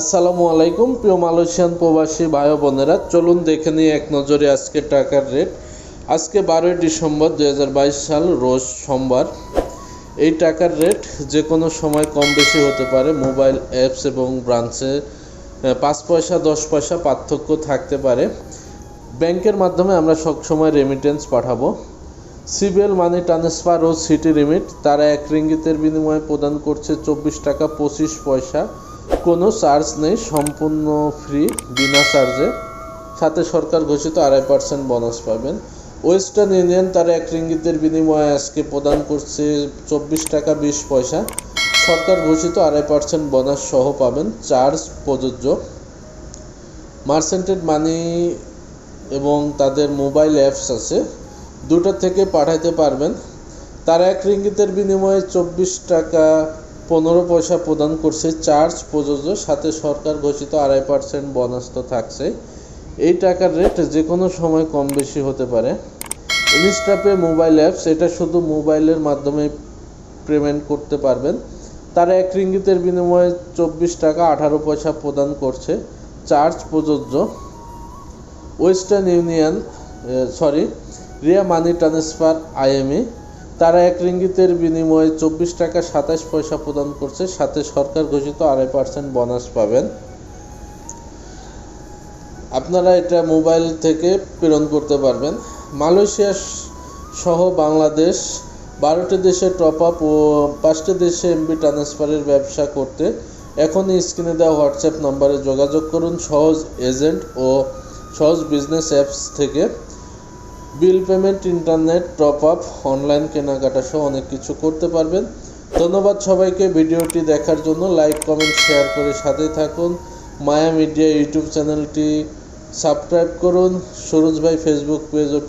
আসসালামু আলাইকুম, প্রিয় মালয়েশিয়ান প্রবাসী ভাই বোনেরা। চলুন দেখে নিই এক নজরে আজকে টাকার রেট। আজকে বারোই ডিসেম্বর দু হাজার বাইশ সাল, রোজ সোমবার। এই টাকার রেট যে কোনো সময় কম বেশি হতে পারে। মোবাইল অ্যাপস এবং ব্রাঞ্চে পাঁচ পয়সা, দশ পয়সা পার্থক্য থাকতে পারে। ব্যাংকের মাধ্যমে আমরা সবসময় রেমিটেন্স পাঠাবো। সিবিএল মানি ট্রান্সফার ও সিটি রিমিট তারা এক রিঙ্গিতের বিনিময়ে প্রদান করছে চব্বিশ টাকা পঁচিশ পয়সা। কোনো চার্জ নেই, সম্পূর্ণ ফ্রি বিনা চার্জে। সাথে সরকার ঘোষিত আড়াই পার্সেন্ট বোনাস পাবেন। ওয়েস্টার্ন ইউনিয়ন তারা এক রিঙ্গিতের বিনিময়ে আজকে প্রদান করছে চব্বিশ টাকা বিশ পয়সা। সরকার ঘোষিত আড়াই পার্সেন্ট বোনাস সহ পাবেন চার্জ প্রযোজ্য। মার্সেন্টেড মানি এবং তাদের মোবাইল অ্যাপস আছে। দুটো থেকে পাঠাইতে পারবেন। তারা এক রিঙ্গিতের বিনিময়ে চব্বিশ টাকা পনেরো পয়সা প্রদান করছে, চার্জ প্রযোজ্য, সাথে সরকার ঘোষিত আড়াই পার্সেন্ট বোনাস তো থাকছে। এই টাকার রেট যে কোনো সময় কম বেশি হতে পারে। ইনস্টাপে মোবাইল অ্যাপস এটা শুধু মোবাইলের মাধ্যমে পেমেন্ট করতে পারবেন। তারা এক রিঙ্গিতের বিনিময়ে চব্বিশ টাকা আঠারো পয়সা প্রদান করছে। চার্জ প্রযোজ্য। Western Union sorry Ria money transfer IME তারা এক রিঙ্গিতের বিনিময়ে চব্বিশ টাকা সাতাশ পয়সা প্রদান করছে, সাথে সরকার ঘোষিত আড়াই পার্সেন্ট বোনাস পাবেন। আপনারা এটা মোবাইল থেকে প্রেরণ করতে পারবেন। মালয়েশিয়া সহ বাংলাদেশ বারোটি দেশে টপ আপ ও পাঁচটি দেশে এমবি ট্রান্সফারের ব্যবসা করতে এখনই স্ক্রিনে দেওয়া হোয়াটসঅ্যাপ নম্বরে যোগাযোগ করুন। সহজ এজেন্ট ও সহজ বিজনেস অ্যাপস থেকে bill payment, internet top up online কেনাকাটা সহ অনেক কিছু করতে পারবেন। ধন্যবাদ সবাইকে ভিডিওটি দেখার জন্য। লাইক, কমেন্ট, শেয়ার করে সাথে থাকুন। মায়া মিডিয়া ইউটিউব চ্যানেলটি সাবস্ক্রাইব করুন। সুরজ ভাই ফেসবুক পেজ ও